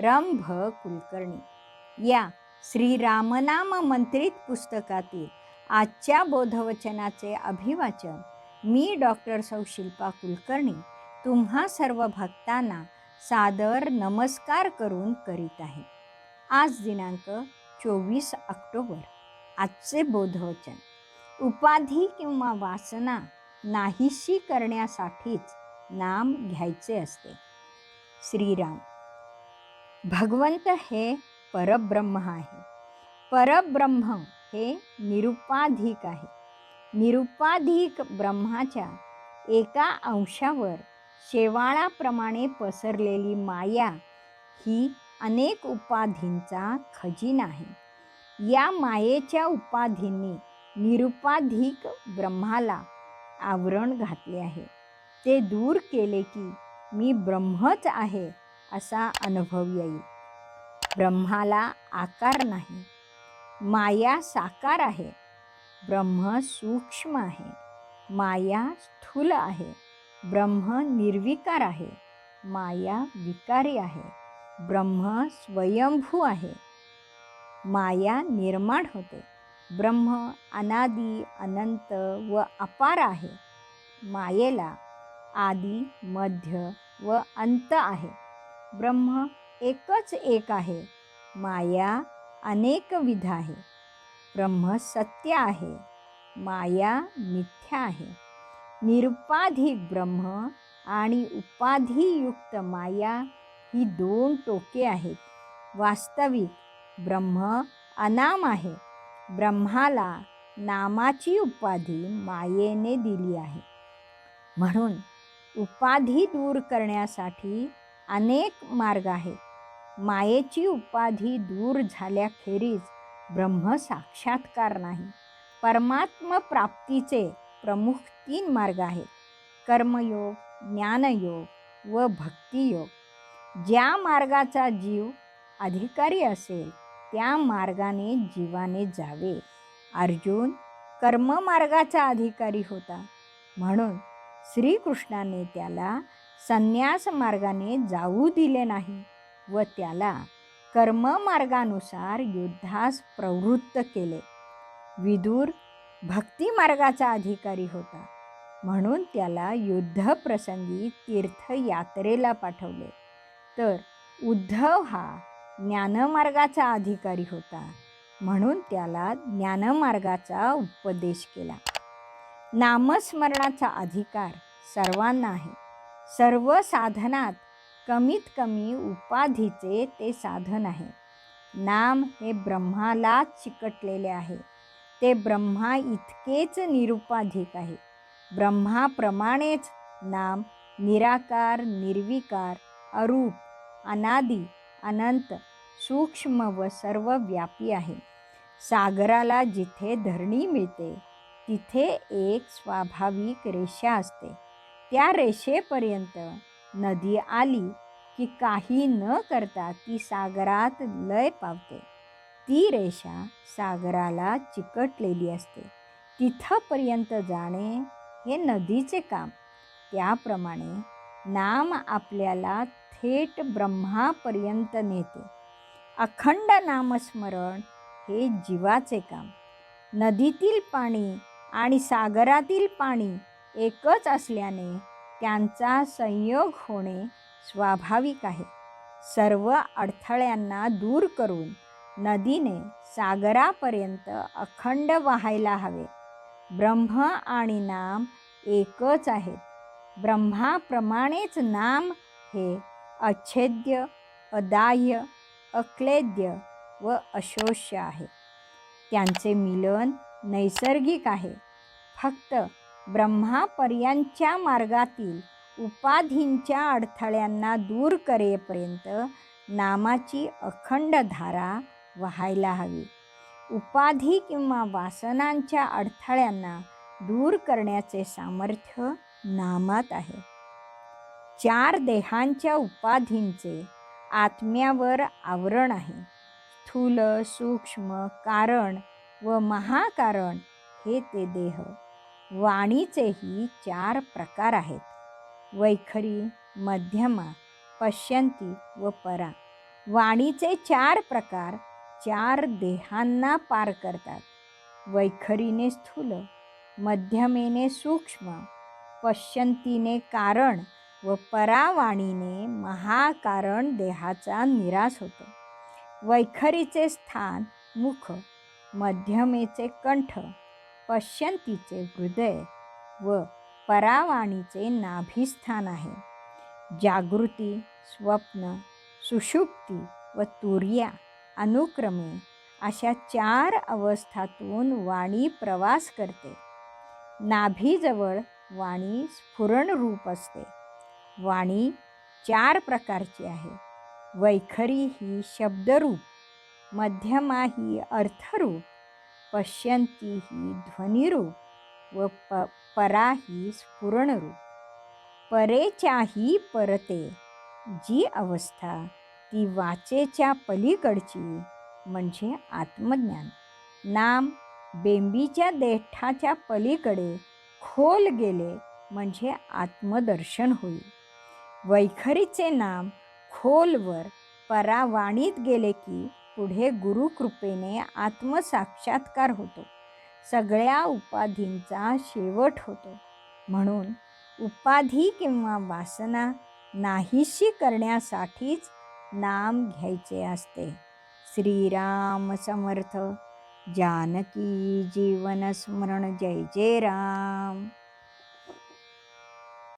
रंभ कुलकर्णी. या श्रीरामनाम मंत्रित पुस्तकातील आजच्या बोधवचनाचे अभिवाचन मी डॉक्टर सौ. शिल्पा कुलकर्णी तुम्हा सर्व भक्तांना सादर नमस्कार करून करीत आहे. आज दिनांक चोवीस ऑक्टोबर आजचे बोधवचन. उपाधी किंवा वासना नाहीशी करण्यासाठीच नाम घ्यायचे असते. श्रीराम भगवंत हे परब्रह्म आहे. परब्रह्म हे निरुपाधिक आहे. निरुपाधिक ब्रह्माच्या एका अंशावर शेवाळाप्रमाणे पसरलेली माया ही अनेक उपाधींचा खजिना आहे. या मायेच्या उपाधींनी निरुपाधिक ब्रह्माला आवरण घातले आहे. ते दूर केले की मी ब्रह्मच आहे असा अनुभव येईल. ब्रह्माला आकार नाही. माया साकार आहे. ब्रह्म सूक्ष्म आहे. माया स्थूल आहे. ब्रह्म निर्विकार आहे. माया विकारी आहे. ब्रह्म स्वयंभू आहे. माया निर्माण होते. ब्रह्म अनादी अनंत व अपार आहे. मायेला आदी मध्य व अंत आहे. ब्रह्म एकच एक आहे. माया अनेकविध आहे. ब्रह्म सत्य आहे. माया मिथ्या आहे. निरुपाधिक ब्रह्म आणि उपाधियुक्त माया ही दोन टोके आहेत. वास्तविक ब्रह्म अनाम आहे. ब्रह्माला नामाची उपाधी मायेने दिली आहे. म्हणून उपाधी दूर करण्यासाठी अनेक मार्ग आहेत. मायेची उपाधी दूर झाल्याखेरीज ब्रह्म साक्षात्कार नाही. परमात्म प्राप्तीचे प्रमुख तीन मार्ग आहेत. कर्मयोग ज्ञानयोग व भक्तियोग. ज्या मार्गाचा जीव अधिकारी असेल त्या मार्गाने जीवाने जावे. अर्जुन कर्ममार्गाचा अधिकारी होता. म्हणून श्रीकृष्णाने त्याला संन्यास मार्गाने जाऊ दिले नाही व त्याला कर्ममार्गानुसार युद्धास प्रवृत्त केले. विदूर भक्तिमार्गाचा अधिकारी होता. म्हणून त्याला युद्धप्रसंगी तीर्थयात्रेला पाठवले. तर उद्धव हा ज्ञानमार्गाचा अधिकारी होता. म्हणून त्याला ज्ञानमार्गाचा उपदेश केला. नामस्मरणाचा अधिकार सर्वांना आहे. सर्व साधनात कमीत कमी उपाधीचे ते साधन आहे. नाम हे ब्रह्मालाच चिकटलेले आहे. ते ब्रह्मा इतकेच निरुपाधिक आहे. ब्रह्माप्रमाणेच नाम निराकार निर्विकार अरूप अनादी अनंत सूक्ष्म व सर्व व्यापी आहे. सागराला जिथे धरणी मिळते तिथे एक स्वाभाविक रेषा असते. त्या रेषेपर्यंत नदी आली की काही न करता ती सागरात लय पावते. ती रेषा सागराला चिकटलेली असते. तिथंपर्यंत जाणे हे नदीचे काम. त्याप्रमाणे नाम आपल्याला थेट ब्रह्मापर्यंत नेते. अखंड नामस्मरण हे जीवाचे काम. नदीतील पाणी आणि सागरातील पाणी एकच असल्याने त्यांचा संयोग होणे स्वाभाविक आहे. सर्व अडथळ्यांना दूर करून नदीने सागरापर्यंत अखंड व्हायला हवे. ब्रह्म आणि नाम एकच आहेत. ब्रह्माप्रमाणेच नाम हे अच्छेद्य अदाह्य अक्लेद्य व अशोष्य आहे. त्यांचे मिलन नैसर्गिक आहे. फक्त ब्रह्मापर्यांच्या मार्गातील उपाधींच्या अडथळ्यांना दूर करेपर्यंत नामाची अखंड धारा व्हायला हवी. उपाधी किंवा वासनांच्या अडथळ्यांना दूर करण्याचे सामर्थ्य नामात आहे. चार देहांच्या उपाधींचे आत्म्यावर आवरण आहे. स्थूल सूक्ष्म कारण व महाकारण हे ते देह. वाणीचेही चार प्रकार आहेत. वैखरी मध्यमा पश्यंती व परा. वाणीचे चार प्रकार चार देहांना पार करतात. वैखरीने स्थूल मध्यमेने सूक्ष्म पश्यंतीने कारण व परावाणीने महाकारण देहाचा निराश होतो. वैखरीचे स्थान मुख मध्यमेचे कंठ पश्यंतीचे हृदय व परावाणीचे नाभिस्थान आहे. जागृती स्वप्न सुषुप्ती व तुर्या अनुक्रमे अशा चार अवस्थातून वाणी प्रवास करते. नाभीजवळ वाणी स्फुरणरूप असते. वाणी चार प्रकारची आहे. वैखरी ही शब्दरूप मध्यमा ही अर्थरूप पश्यंती ही ध्वनिरूप व प परा ही स्फुरणरूप परेच्याही परते जी अवस्था ती वाचेच्या पलीकडची म्हणजे आत्मज्ञान। नाम बेंबीच्या देठाच्या पलीकडे खोल गेले म्हणजे आत्मदर्शन होईल। वैखरीचे नाम खोलवर परावाणीत गेले की पुढे गुरुकृपेने आत्मसाक्षात्कार होतो. सगळ्या उपाधींचा शेवट होतो. म्हणून उपाधी किंवा वासना नाहीशी करण्यासाठीच नाम घ्यायचे असते. श्रीराम समर्थ. जानकी जीवन स्मरण. जय जय राम.